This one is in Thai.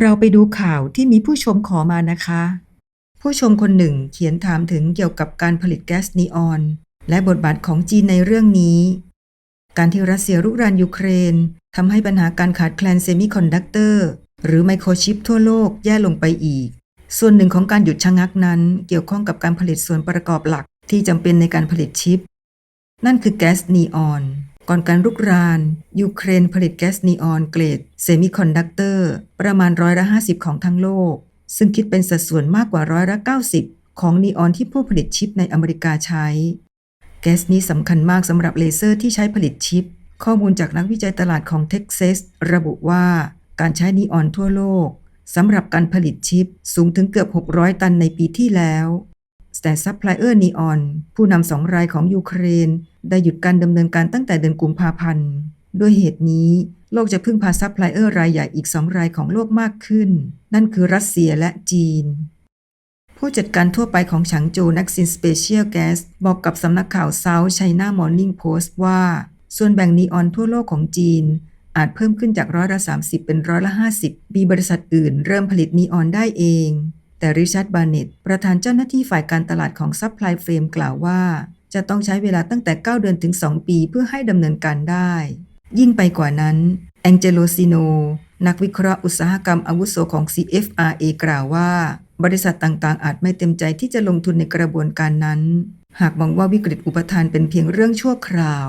เราไปดูข่าวที่มีผู้ชมขอมานะคะ ผู้ชมคนหนึ่งเขียนถามถึงเกี่ยวกับการผลิตแก๊สนีออน และบทบาทของจีนในเรื่องนี้ การที่รัสเซียรุกรานยูเครนทำให้ปัญหาการขาดแคลนเซมิคอนดักเตอร์หรือไมโครชิปทั่วโลกแย่ลงไปอีก ส่วนหนึ่งของการหยุดชะงักนั้น เกี่ยวข้องกับการผลิตส่วนประกอบหลักที่จำเป็นในการผลิตชิป นั่นคือแก๊สนีออน ก่อนการรุกราน ยูเครนผลิตแก๊สนีออนเกรดเซมิคอนดักเตอร์ประมาณร้อยละ50 ของทั้งโลก ซึ่งคิดเป็นสัดส่วนมากกว่าร้อยละ90 ของนีออนที่ผู้ผลิตชิปในอเมริกาใช้ แก๊สนี้สำคัญมากสำหรับเลเซอร์ที่ใช้ผลิตชิป ข้อมูลจากนักวิจัยตลาดของเท็กซัสระบุว่าการใช้นีออนทั่วโลกสำหรับการผลิตชิปสูงถึงเกือบ 600 ตันในปีที่แล้วแต่ซัพพลายเออร์นีออนผู้นำสองรายของยูเครน ได้หยุดการดำเนินการตั้งแต่เดือนกุมภาพันธ์ด้วยเหตุนี้โลกจะพึ่งพาซัพพลายเออร์รายใหญ่อีกสองรายของโลกมากขึ้น นั่นคือรัสเซียและจีน ผู้จัดการทั่วไปของฉางโจนักซินสเปเชียลแก๊สบอกกับสำนักข่าว South China Morning Post ว่า ส่วนแบ่งนีออนทั่วโลกของจีน อาจเพิ่มขึ้นจากร้อยละ 30 เป็นร้อยละ 50 มีบริษัทอื่นเริ่มผลิตนีออนได้เอง แต่ริชาร์ดบาเน็ตประธานเจ้าหน้าที่ฝ่ายการตลาดของซัพพลายเฟรมกล่าวว่าจะต้องใช้เวลาตั้งแต่ 9 เดือนถึง 2 ปีเพื่อให้ดำเนินการได้ ยิ่งไปกว่านั้นแองเจโลซิโน นักวิเคราะห์อุตสาหกรรมอาวุโสของ CFRA กล่าวว่า บริษัทต่างๆ อาจไม่เต็มใจที่จะลงทุนในกระบวนการนั้น หากมองว่าวิกฤตอุปทานเป็นเพียงเรื่องชั่วคราว